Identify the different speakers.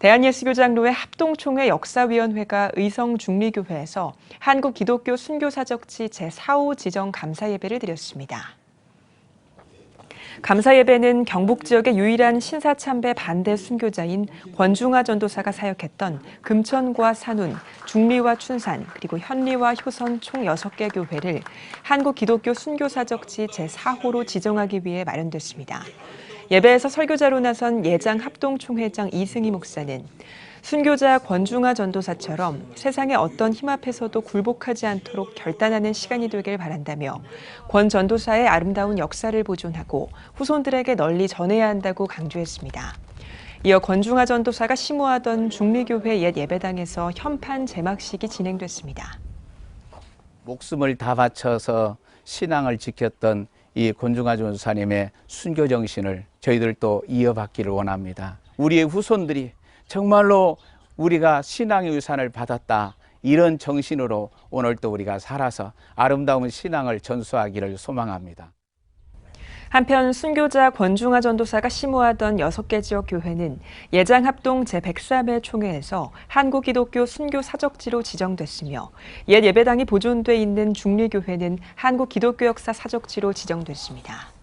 Speaker 1: 대한예수교장로회 합동총회 역사위원회가 의성중리교회에서 한국기독교 순교사적지 제4호 지정 감사예배를 드렸습니다. 감사예배는 경북 지역의 유일한 신사참배 반대 순교자인 권중화 전도사가 사역했던 금천과 산운, 중리와 춘산, 그리고 현리와 효선 총 6개 교회를 한국 기독교 순교사적지 제4호로 지정하기 위해 마련됐습니다. 예배에서 설교자로 나선 예장 합동총회장 이승희 목사는 순교자 권중화 전도사처럼 세상의 어떤 힘 앞에서도 굴복하지 않도록 결단하는 시간이 되길 바란다며 권 전도사의 아름다운 역사를 보존하고 후손들에게 널리 전해야 한다고 강조했습니다. 이어 권중화 전도사가 심호하던 중리교회 옛 예배당에서 현판 제막식이 진행됐습니다.
Speaker 2: 목숨을 다 바쳐서 신앙을 지켰던 이 권중화 전도사님의 순교 정신을 저희들도 이어받기를 원합니다. 우리의 후손들이 정말로 우리가 신앙의 유산을 받았다. 이런 정신으로 오늘 또 우리가 살아서 아름다운 신앙을 전수하기를 소망합니다.
Speaker 1: 한편 순교자 권중화 전도사가 심호하던 6개 지역 교회는 예장 합동 제103회 총회에서 한국 기독교 순교 사적지로 지정됐으며 옛 예배당이 보존돼 있는 중리교회는 한국 기독교 역사 사적지로 지정됐습니다.